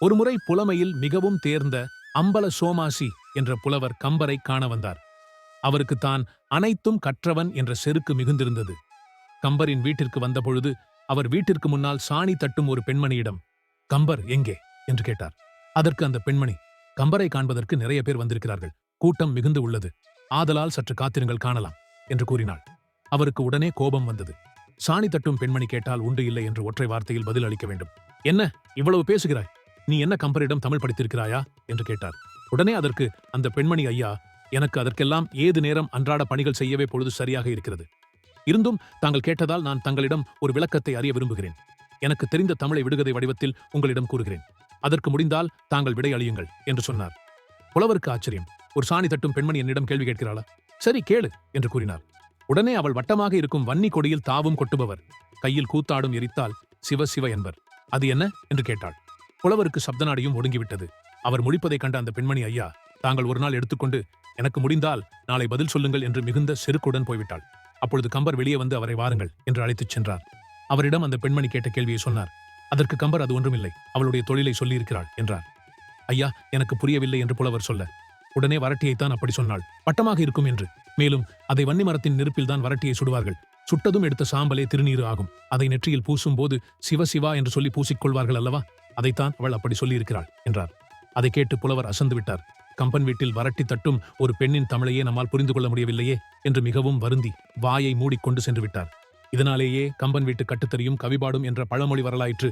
ஒருமுறை புலமையில் மிகவும் தேர்ந்த அம்பல சோமாசி என்ற புலவர் கம்பரை காண வந்தார். அவருக்கு தான் அனைத்தும் கற்றவன் என்ற செருக்கு மிகுந்திருந்தது. கம்பரின் வீட்டிற்கு வந்தபொழுது அவர் வீட்டிற்கு முன்னால் சாணி தட்டும் ஒரு பெண்மணியிடம் கம்பர் எங்கே? என்று கேட்டார். அதற்கு அந்த பெண்மணி கம்பரை காண்பதற்கு நிறைய பேர் வந்திருக்கிறார்கள். கூட்டம் மிகுந்து உள்ளது. ஆதலால் சற்று காத்திருங்கள் காணலாம் என்று கூறினாள். அவருக்கு உடனே கோபம் வந்தது. சாணி தட்டும் பெண்மணி கேட்டால் உண்டு இல்லை என்று ஒற்றை வார்த்தையில் பதில் அளிக்க வேண்டும். என்ன இவ்வளவு பேசுகிறாய்? நீ என்ன கம்பரிடம் தமிழ் படித்திருக்கிறாயா? என்று கேட்டார். உடனே அதற்கு அந்த பெண்மணி ஐயா எனக்கு அதற்கெல்லாம் ஏது நேரம் அன்றாட பணிகள் செய்யவே பொழுது சரியாக இருக்கிறது. இருந்தும் தாங்கள் கேட்டதால் நான் தங்களிடம் ஒரு விளக்கத்தை அறிய விரும்புகிறேன். எனக்கு தெரிந்த தமிழை விடுகதை வடிவத்தில் உங்களிடம் கூறுகிறேன். அதற்கு முடிந்தால் தாங்கள் விடை அளியுங்கள் என்று சொன்னார். புலவருக்கு ஆச்சரியம். ஒரு சாணி தட்டும் பெண்மணி என்னிடம் கேள்வி கேட்கிறாளா? சரி கேளு என்று கூறினார். உடனே அவள் வட்டமாக இருக்கும் வன்னி கொடியில் தாவும் கொட்டுபவர். கையில் கூத்தாடும் எரித்தால் சிவ சிவ என்பர். அது என்ன? என்று கேட்டாள். புலவருக்கு சப்தநாடியும் ஒடுங்கிவிட்டது. அவர் முடிப்பதைக் கண்ட அந்த பெண்மணி ஐயா தாங்கள் ஒரு நாள் எடுத்துக்கொண்டு எனக்கு முடிந்தால் நாளை பதில் சொல்லுங்கள் என்று மிகுந்த செருக்குடன் போய்விட்டாள். அப்பொழுது கம்பர் வெளியே வந்து அவரை வாருங்கள் என்று அழைத்துச் சென்றார். அவரிடம் அந்த பெண்மணி கேட்ட கேள்வியை சொன்னார். அதற்கு கம்பர் அது ஒன்றுமில்லை. அவளுடைய தொழிலை சொல்லியிருக்கிறாள் என்றார். ஐயா எனக்கு புரியவில்லை என்று புலவர் சொல்ல உடனே வரட்டியைத்தான் அப்படி சொன்னாள். பட்டமாக இருக்கும் என்று. மேலும் அதை வன்னி மரத்தின் நெருப்பில் தான் வரட்டியை சுடுவார்கள். சுட்டதும் எடுத்த சாம்பலே திருநீறு ஆகும். அதை நெற்றியில் பூசும் போது சிவ சிவா என்று சொல்லி பூசிக்கொள்வார்கள் அல்லவா? அதைத்தான் அவள் அப்படி சொல்லியிருக்கிறாள் என்றார். அதை கேட்டு புலவர் அசந்து விட்டார். கம்பன் வீட்டில் வரட்டி தட்டும் ஒரு பெண்ணின் தமிழையே நம்மால் புரிந்து கொள்ள முடியவில்லையே என்று மிகவும் வருந்தி வாயை மூடிக்கொண்டு சென்று விட்டார். இதனாலேயே கம்பன் வீட்டு கட்டுத்தறியும் கவிபாடும் என்ற பழமொழி வரலாயிற்று.